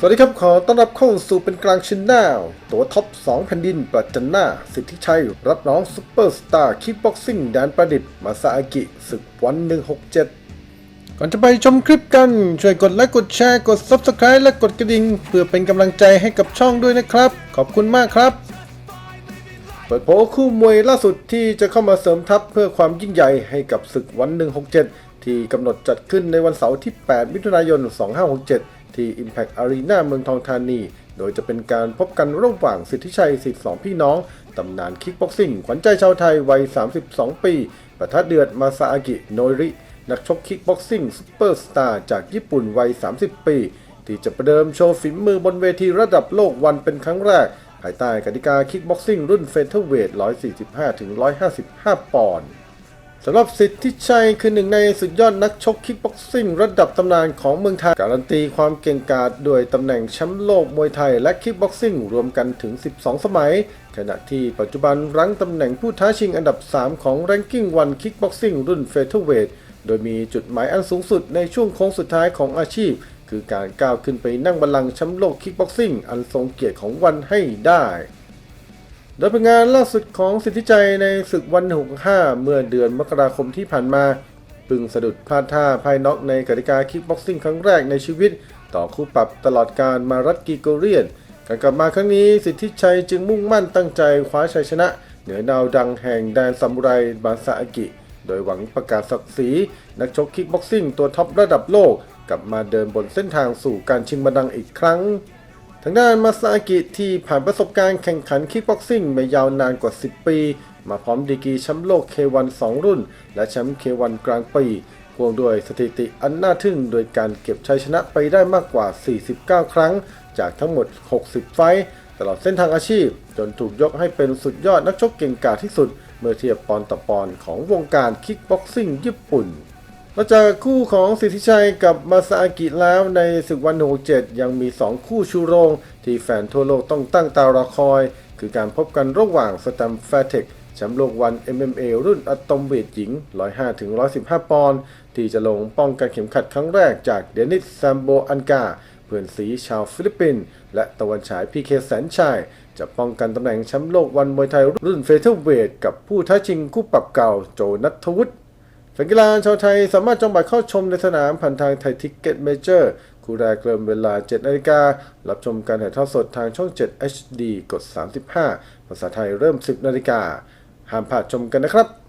สวัสดีครับ ขอต้อนรับเข้าสู่เป็นกลางชินแนลตัวท็อป 2 แผ่นดินประจันหน้า สิทธิชัย รับน้องซุปเปอร์สตาร์คิกบ็อกซิ่งแดนประดิษฐ์มาซาอากิศึกวัน 167 ก่อนจะไปชมคลิปกัน ช่วยกดไลค์กดแชร์กด Subscribe และกดกระดิ่ง เพื่อเป็นกำลังใจให้กับช่องด้วยนะครับ ขอบคุณมากครับ เปิดโผคู่มวยล่าสุดที่จะเข้ามาเสริมทัพเพื่อความยิ่งใหญ่ให้กับศึกวัน 167 ที่กำหนดจัดขึ้นในวันเสาร์ที่ 8 มิถุนายน 2567 ที่ Impact Arena เมืองทองธานี โดยจะเป็นการพบกันระหว่างสิทธิชัยสิทธิสองพี่น้อง ตำนานคิกบ็อกซิ่ง ขวัญใจชาวไทยวัย 32 ปีปะทะเดือดมาซาอากิโนริ นักชกคิกบ็อกซิ่งซูเปอร์สตาร์จากญี่ปุ่นวัย 30 ปี ที่จะประเดิมโชว์ฝีมือบนเวทีระดับโลกวันเป็นครั้งแรก ภายใต้กติกาคิกบ็อกซิ่งรุ่นเฟเธอร์เวท145-155 ปอนด์ สำหรับสิทธิชัยคือหนึ่งในสุดยอดนักชกคิกบ็อกซิ่งระดับตำนานของเมืองไทย การันตีความเก่งกาจด้วยตำแหน่งแชมป์โลกมวยไทยและคิกบ็อกซิ่งรวมกันถึง 12 สมัย ขณะที่ปัจจุบันรั้งตำแหน่งผู้ท้าชิงอันดับ 3 ของ Ranking 1 Kickboxing รุ่นเฟเธอร์เวทโดยมีจุดหมายอันสูงสุดในช่วงโค้งสุดท้ายของอาชีพ คือการก้าวขึ้นไปนั่งบัลลังก์แชมป์โลกคิกบ็อกซิ่งอันทรงเกียรติของวันให้ได้ โดยผลงานล่าสุดของสิทธิใจในศึกวัน65เมื่อเดือนมกราคมที่ผ่านมาพึงสะดุดพลาดท่าภายน็อกในกติกาคิกบ็อกซิ่งครั้งแรกในชีวิต ต่อคู่ปรับตลอดการมารัตกีโกเรียน การกลับมาครั้งนี้สิทธิชัยจึงมุ่งมั่นตั้งใจคว้าชัยชนะ เหนือดาวดังแห่งแดนซามูไรบาซาอากิ โดยหวังประกาศศักดิ์ศรีนักชกคิกบ็อกซิ่งตัวท็อประดับโลก กลับมาเดินบนเส้นทางสู่การชิงบัลลังก์อีกครั้ง ทางด้านมาซาอากิที่ผ่านประสบการณ์แข่งขันคิกบ็อกซิ่งมายาวนานกว่า 10 ปี มาพร้อมดีกรีแชมป์โลก K1 2 รุ่น และแชมป์ K1 กลางปีพ่วงด้วยสถิติอันน่าทึ่งโดยการเก็บชัยชนะไปได้มากกว่า 49 ครั้ง จากทั้งหมด 60 ไฟตลอดเส้นทางอาชีพ จนถูกยกให้เป็นสุดยอดนักชกเก่งกาจที่สุด เมื่อเทียบปอนด์ต่อปอนของวงการคิกบ็อกซิ่งญี่ปุ่น นอกจากคู่ของสิทธิชัยกับมาซาอากิแล้วในศึกวัน67ยังมี 2 คู่ชูโรง ที่แฟนทั่วโลกต้องตั้งตารอคอย คือการพบกันระหว่างสแตมแฟเทคแชมป์โลกวัน MMA รุ่นอะตอมเวทหญิง 105-115 ปอนด์ที่จะลงป้องกันเข็มขัดครั้งแรกจากเดนิสแซมโบอันกา เพื่อนสีชาวฟิลิปปินส์และตะวันฉายพีเคแสนชัยจะป้องกันตำแหน่งแชมป์โลกวันมวยไทยรุ่นเฟเธอร์เวทกับผู้ท้าชิงคู่ปรับเก่าโจนัทวุฒิ แฟนกีฬาชาวไทยสามารถจองบัตรเข้าชมในสนามผ่านทางไทยทิกเก็ตเมเจอร์คู่แรกเริ่มเวลา 7นาฬิการับชมการถ่ายทอดสดทางช่อง 7 HD กด 35 ภาษาไทยเริ่ม 10นาฬิกาห้ามพลาดชมกันนะครับ